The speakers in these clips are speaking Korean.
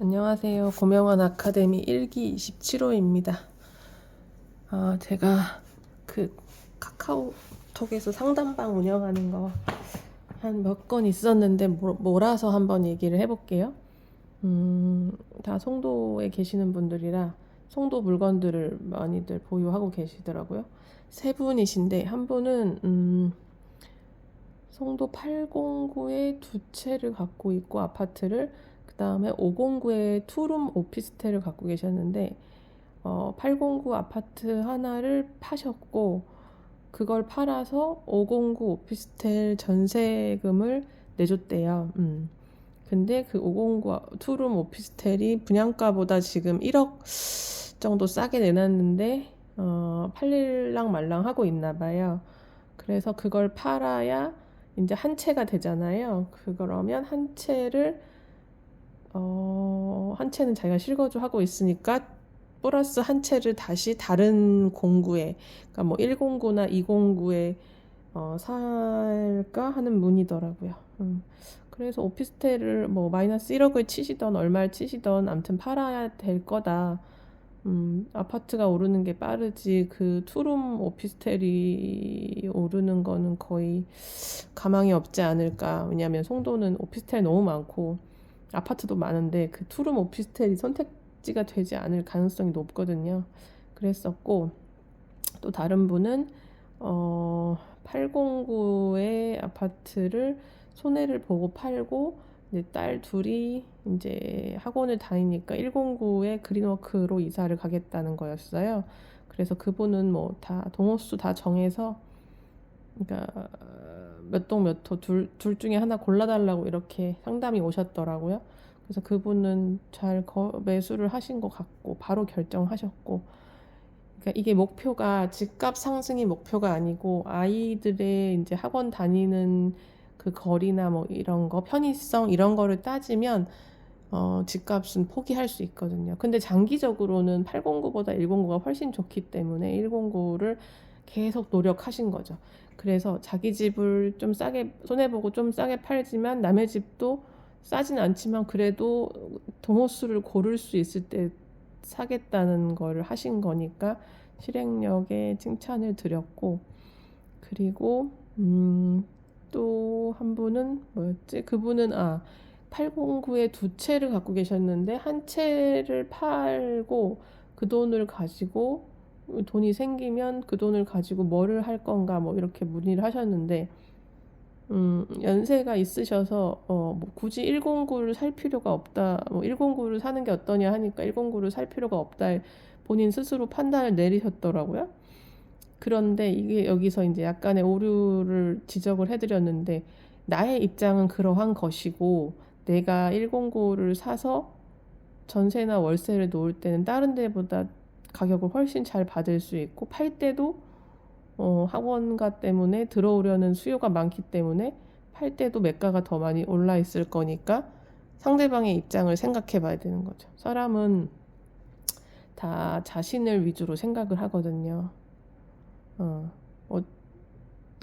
안녕하세요. 고명환 아카데미 1기 27호입니다. 아, 제가 그 카카오톡에서 상담방 운영하는 거 한 몇 건 있었는데 모- 몰아서 한번 얘기를 해볼게요. 음, 다 송도에 계시는 분들이라 송도 물건들을 많이들 보유하고 계시더라고요. 세 분이신데 한 분은 음, 송도 809에 두 채를 갖고 있고 아파트를 그 다음에 509에 투룸 오피스텔을 갖고 계셨는데 어, 809 아파트 하나를 파셨고 그걸 팔아서 509 오피스텔 전세금을 내줬대요. 음. 근데 그 509 투룸 오피스텔이 분양가보다 지금 1억 정도 싸게 내놨는데 어, 팔릴랑 말랑 하고 있나 봐요. 그래서 그걸 팔아야 이제 한 채가 되잖아요. 그러면 한 채를 어, 한 채는 자기가 실거주 하고 있으니까 플러스 한 채를 다시 다른 공구에 그러니까 뭐 109나 209에 어, 살까 하는 문이더라고요. 음. 그래서 오피스텔을 뭐 마이너스 1억을 치시던 얼마를 치시던 아무튼 팔아야 될 거다. 음, 아파트가 오르는 게 빠르지 그 투룸 오피스텔이 오르는 거는 거의 가망이 없지 않을까. 왜냐하면 송도는 오피스텔 너무 많고 아파트도 많은데 그 투룸 오피스텔이 선택지가 되지 않을 가능성이 높거든요. 그랬었고 또 다른 분은 어 809의 아파트를 손해를 보고 팔고 이제 딸 둘이 이제 학원을 다니니까 109에 그린워크로 이사를 가겠다는 거였어요. 그래서 그분은 뭐 다 동호수 다 정해서 그러니까 몇 동 몇 호 둘, 둘 중에 하나 골라달라고 이렇게 상담이 오셨더라고요. 그래서 그분은 잘 거, 매수를 하신 것 같고 바로 결정하셨고 그러니까 이게 목표가 집값 상승이 목표가 아니고 아이들의 이제 학원 다니는 그 거리나 뭐 이런 거 편의성 이런 거를 따지면 어, 집값은 포기할 수 있거든요. 근데 장기적으로는 809보다 109가 훨씬 좋기 때문에 109를 계속 노력하신 거죠. 그래서 자기 집을 좀 싸게 손해보고 좀 싸게 팔지만 남의 집도 싸진 않지만 그래도 동호수를 고를 수 있을 때 사겠다는 거를 하신 거니까 실행력에 칭찬을 드렸고 그리고 음, 또 한 분은 뭐였지? 그분은 아 809에 두 채를 갖고 계셨는데 한 채를 팔고 그 돈을 가지고 돈이 생기면 그 돈을 가지고 뭐를 할 건가 뭐 이렇게 문의를 하셨는데 음, 연세가 있으셔서 어, 뭐 굳이 109를 살 필요가 없다. 뭐 109를 사는 게 어떠냐 하니까 109를 살 필요가 없다. 본인 스스로 판단을 내리셨더라고요. 그런데 이게 여기서 이제 약간의 오류를 지적을 해드렸는데 나의 입장은 그러한 것이고 내가 109를 사서 전세나 월세를 놓을 때는 다른 데보다 가격을 훨씬 잘 받을 수 있고 팔 때도 어, 학원가 때문에 들어오려는 수요가 많기 때문에 팔 때도 매가가 더 많이 올라 있을 거니까 상대방의 입장을 생각해 봐야 되는 거죠. 사람은 다 자신을 위주로 생각을 하거든요. 어, 어,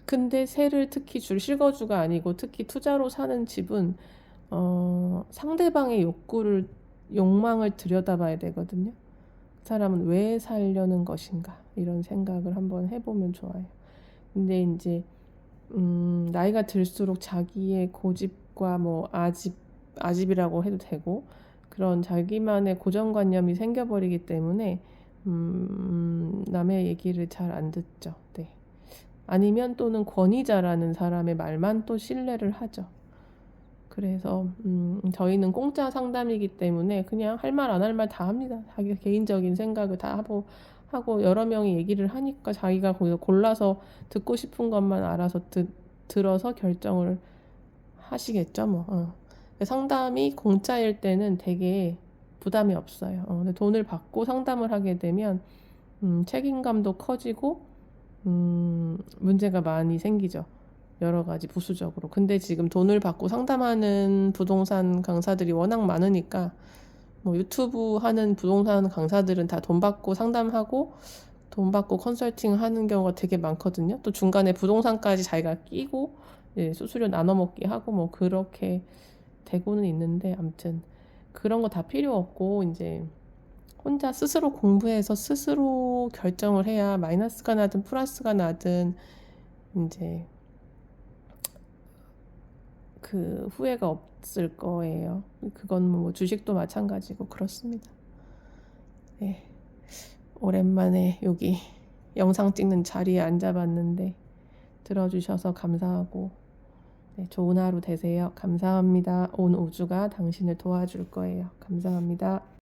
근데 세를 특히 줄 실거주가 아니고 특히 투자로 사는 집은 어, 상대방의 욕구를 욕망을 들여다봐야 되거든요. 그 사람은 왜 살려는 것인가 이런 생각을 한번 해보면 좋아요. 근데 이제 음, 나이가 들수록 자기의 고집과 뭐 아집 아집이라고 해도 되고 그런 자기만의 고정관념이 생겨버리기 때문에 음, 남의 얘기를 잘 안 듣죠. 네. 아니면 또는 권위자라는 사람의 말만 또 신뢰를 하죠. 그래서 음, 저희는 공짜 상담이기 때문에 그냥 할 말 안 할 말 다 합니다. 자기 개인적인 생각을 다 하고 하고 여러 명이 얘기를 하니까 자기가 거기서 골라서 듣고 싶은 것만 알아서 듣, 들어서 결정을 하시겠죠, 뭐. 어. 상담이 공짜일 때는 되게 부담이 없어요. 어, 근데 돈을 받고 상담을 하게 되면 음, 책임감도 커지고 음, 문제가 많이 생기죠. 여러 가지 부수적으로. 근데 지금 돈을 받고 상담하는 부동산 강사들이 워낙 많으니까 뭐 유튜브 하는 부동산 강사들은 다 돈 받고 상담하고 돈 받고 컨설팅 하는 경우가 되게 많거든요. 또 중간에 부동산까지 자기가 끼고 예, 수수료 나눠 먹기 하고 뭐 그렇게 되고는 있는데 아무튼 그런 거 다 필요 없고 이제 혼자 스스로 공부해서 스스로 결정을 해야 마이너스가 나든 플러스가 나든 이제 그 후회가 없을 거예요. 그건 뭐 주식도 마찬가지고 그렇습니다. 네. 오랜만에 여기 영상 찍는 자리에 앉아봤는데 들어주셔서 감사하고 네, 좋은 하루 되세요. 감사합니다. 온 우주가 당신을 도와줄 거예요. 감사합니다.